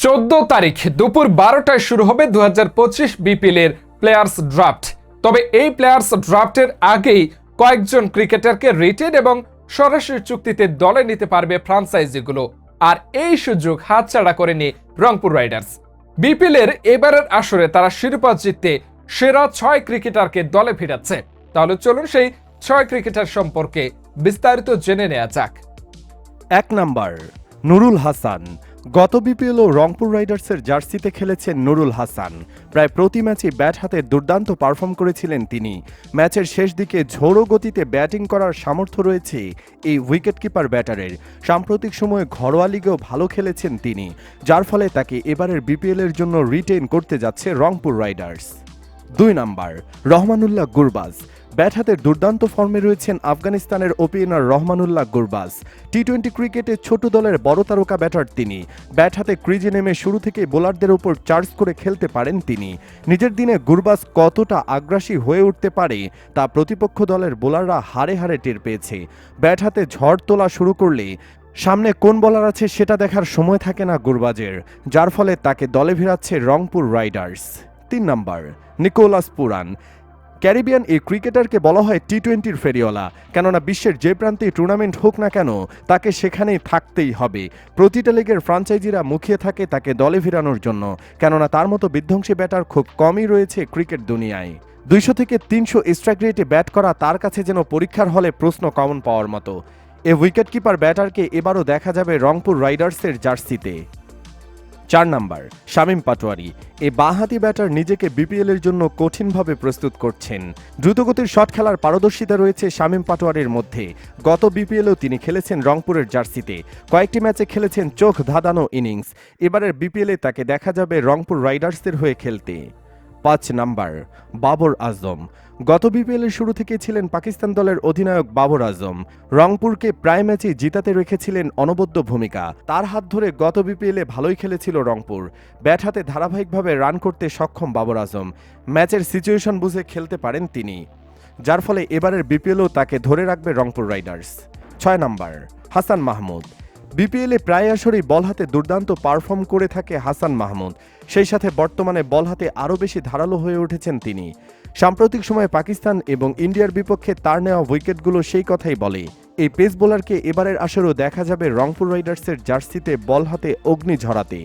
চোদ্দ তারিখ দুপুর বারোটায় শুরু হবে দু হাজার পঁচিশ বিপিএল এর প্লেয়ার্স ড্রাফট তবে এই প্লেয়ার্স ড্রাফটের আগেই কয়েকজন ক্রিকেটারকে রিটেন এবং সরাসরি চুক্তিতে দলে নিতে পারবে ফ্রাঞ্চাইজিগুলো আর এই সুযোগ হাতছাড়া করেনি রংপুর রাইডার্স বিপিএল এর এবারের আসরে তারা শিরোপা জিততে সেরা ছয় ক্রিকেটারকে দলে ফিরাচ্ছে। তাহলে চলুন সেই ছয় ক্রিকেটার সম্পর্কে বিস্তারিত জেনে নেওয়া যাক। এক নাম্বার, নুরুল হাসান। গত বিপিএল ও রংপুর রাইডার্সের জার্সিতে খেলেছেন নুরুল হাসান। প্রায় প্রতি ম্যাচে ব্যাট হাতে দুর্দান্ত পারফর্ম করেছিলেন তিনি। ম্যাচের শেষ দিকে ঝোড়ো গতিতে ব্যাটিং করার সামর্থ্য রয়েছে এই উইকেটকিপার ব্যাটারের। সাম্প্রতিক সময়ে ঘরোয়া লিগেও ভালো খেলেছেন তিনি, যার ফলে তাকে এবারের বিপিএল এর জন্য রিটেইন করতে যাচ্ছে রংপুর রাইডার্স। দুই নাম্বার, রহমানুল্লাহ গুরবাজ। ব্যাট হাতের দুর্দান্ত ফর্মে রয়েছেন আফগানিস্তানের opener Rahmanullah Gurbaz. T twenty ক্রিকেটে ছোট দলের বড় তারকা ব্যাটার তিনি। ব্যাট হাতে ক্রিজে নেমে শুরু থেকে বোলারদের ওপর চার্জ করে খেলতে পারেন তিনি। নিজের দিনে গুরবাজ কতটা আগ্রাসী হয়ে উঠতে পারে, তা প্রতিপক্ষ দলের বোলাররা হারে হারে টের পেয়েছে। ব্যাট হাতে ঝড় তোলা শুরু করলে সামনে কোন বলার আছে সেটা দেখার সময় থাকে না গুরবাজের, যার ফলে তাকে দলে ফেরাচ্ছে রংপুর রাইডার্স। তিন নাম্বার, নিকোলাস পুরান। ক্যারিবিয়ান এই ক্রিকেটারকে বলা হয় টি টোয়েন্টির ফেরিওয়ালা। কেননা বিশ্বের যে প্রান্তে টুর্নামেন্ট হোক না কেন, তাকে সেখানেই থাকতেই হবে। প্রতিটা লিগের ফ্রাঞ্চাইজিরা মুখিয়ে থাকে তাকে দলে ফেরানোর জন্য। কেননা তার মতো বিধ্বংসী ব্যাটার খুব কমই রয়েছে ক্রিকেট দুনিয়ায়। দুইশো থেকে তিনশো স্ট্রাইক রেটে ব্যাট করা তার কাছে যেন পরীক্ষার হলে প্রশ্ন কমন পাওয়ার মতো। এ উইকেটকিপার ব্যাটারকে এবারও দেখা যাবে রংপুর রাইডার্সের জার্সিতে। চার নাম্বার, শামীম পাটোয়ারি। এ বাঁহাতি ব্যাটার নিজেকে বিপিএল এর জন্য কঠিনভাবে প্রস্তুত করছেন। দ্রুতগতির শট খেলার পারদর্শিতা রয়েছে শামীম পাটোয়ারির মধ্যে। গত বিপিএলেও তিনি খেলেছেন রংপুরের জার্সিতে। কয়েকটি ম্যাচে খেলেছেন চোখ ধাঁধানো ইনিংস। এবারের বিপিএলে তাকে দেখা যাবে রংপুর রাইডার্সদের হয়ে খেলতে। পাঁচ নাম্বার, বাবর আজম। গত বিপিএলের শুরু থেকে ছিলেন পাকিস্তান দলের অধিনায়ক বাবর আজম। রংপুরকে প্রায় ম্যাচে জিতাতে রেখেছিলেন অনবদ্য ভূমিকা। তার হাত ধরে গত বিপিএলে ভালোই খেলেছিল রংপুর। ব্যাট হাতে ধারাবাহিকভাবে রান করতে সক্ষম বাবর আজম। ম্যাচের সিচুয়েশন বুঝে খেলতে পারেন তিনি। যার ফলে এবারের বিপিএলও তাকে ধরে রাখবে রংপুর রাইডার্স। ছয় নাম্বার, হাসান মাহমুদ। বিপিএলে প্রায় আসরেই বল হাতে দুর্দান্ত পারফর্ম করে থাকে হাসান মাহমুদ। সেই সাথে বর্তমানে বল হাতে আরও বেশি ধারালো হয়ে উঠেছেন তিনি। সাম্প্রতিক সময়ে পাকিস্তান এবং ইন্ডিয়ার বিপক্ষে তার নেওয়া উইকেটগুলো সেই কথাই বলে। এই পেস বোলারকে এবারের আসরেও দেখা যাবে রংপুর রাইডার্সের জার্সিতে বল হাতে অগ্নি ঝরাতে।